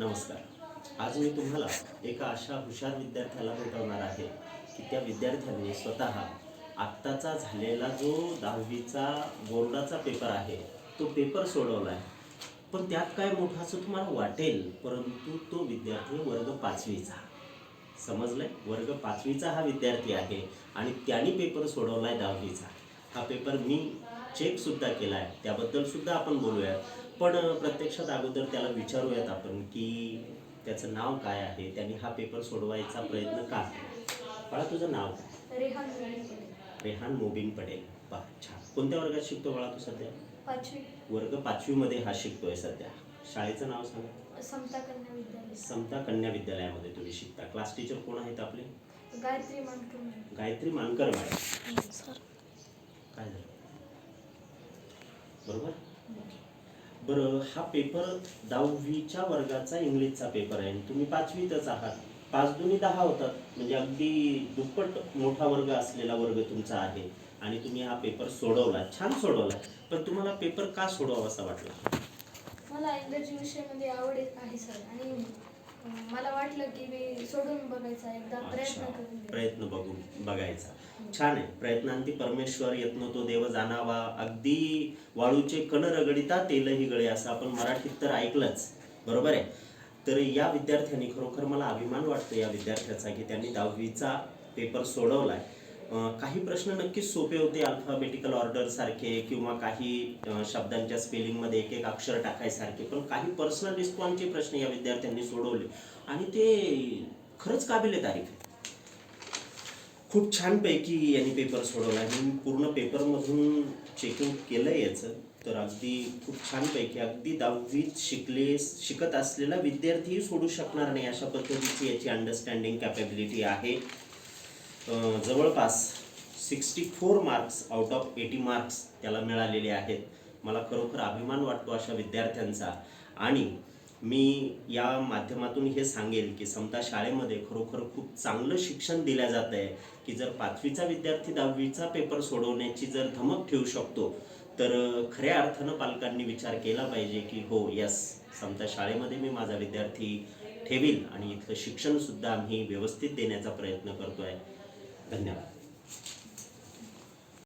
नमस्कार. आज मी तुम्हाला एका अशा हुशार विद्यार्थ्याला भेटवणार आहे की त्या विद्यार्थ्यांनी स्वतः आत्ताचा झालेला जो दहावीचा बोर्डाचा पेपर आहे तो पेपर सोडवला आहे पण त्यात काय मोठा असं तुम्हाला वाटेल परंतु तो विद्यार्थी वर्ग पाचवीचा. समजलंय? वर्ग पाचवीचा हा विद्यार्थी आहे आणि त्यांनी पेपर सोडवला आहे दहावीचा. हा पेपर मी चेक सुद्धा केला आहे त्याबद्दल सुद्धा आपण बोलूया पण प्रत्यक्षात अगोदर त्याला विचारूयात आपण की त्याचं नाव काय आहे? त्यांनी हा पेपर सोडवायचा प्रयत्न का बाळा तुझं नाव काय? रेहान मोबिन पटेल वा छान. कोणत्या वर्गात शिकतो बाळा तू सध्या? पाचवी. वर्ग पाचवीमध्ये हा शिकतोय सध्या. शाळेचं नाव सांगा. समता कन्या विद्यालय. समता कन्या विद्यालयामध्ये तुम्ही शिकता. क्लास टीचर कोण आहेत आपले? गायत्री मानकर गायत्री मानकर मॅडम. काय झालं? बरोबर? बरं हा पेपर दहावीच्या वर्गाचा इंग्लिशचा पेपर आहे आणि तुम्ही पाचवीतच आहात. पाच दोन्ही दहा होतात. म्हणजे अगदी दुप्पट मोठा वर्ग असलेला वर्ग तुमचा आहे आणि तुम्ही हा पेपर सोडवला. छान सोडवला. पण तुम्हाला पेपर का सोडवावा असा वाटला? मला इंग्रजी विषयामध्ये आवड आहे सर आणि मला वाटलं की मी सोडून बघायचा एकदा प्रयत्न अच्छा. करून प्रयत्न बघून बघायचा. छान आहे. प्रयत्नांती परमेश्वर यत्न तो देव जाणावा. अगदी वाळूचे कण रगडिता तेलही गळे असं आपण मराठीत तर ऐकलंच. बरोबर आहे? तर या विद्यार्थ्यांनी खरोखर मला अभिमान वाटतो या विद्यार्थ्याचा की त्यांनी दहावीचा पेपर सोडवलाय. काही प्रश्न नक्कीच सोपे होते अल्फाबेटिकल ऑर्डर सारखे किंवा काही शब्दांच्या स्पेलिंगमध्ये एक एक अक्षर टाकायसारखे. पण काही पर्सनल रिस्पॉन्सचे प्रश्न या विद्यार्थ्यांनी सोडवले. आणि ते खरंच काबिले तारीफ आहे. खूप छानपैकी यांनी पेपर सोडवला. आणि पूर्ण पेपरमधून चेकिंग केलं याचं. तर अगदी खूप छानपैकी अगदी दहावीत शिकले शिकत असलेला विद्यार्थीही सोडू शकणार नाही अशा पद्धतीची याची अंडरस्टँडिंग कॅपॅबिलिटी आहे. जवळपास sixty four marks out of eighty marks त्याला मिळालेले आहेत. मला खरोखर अभिमान वाटतो अशा विद्यार्थ्यांचा. आणि मी या माध्यमातून हे सांगेल की समता शाळेमध्ये खरोखर खूप चांगलं शिक्षण दिलं जात आहे की जर पाचवीचा विद्यार्थी दहावीचा पेपर सोडवण्याची जर धमक ठेवू शकतो तर खऱ्या अर्थानं पालकांनी विचार केला पाहिजे की हो यस समता शाळेमध्ये मी माझा विद्यार्थी ठेवील आणि इथलं शिक्षणसुद्धा आम्ही व्यवस्थित देण्याचा प्रयत्न करतो आहे धन्यवाद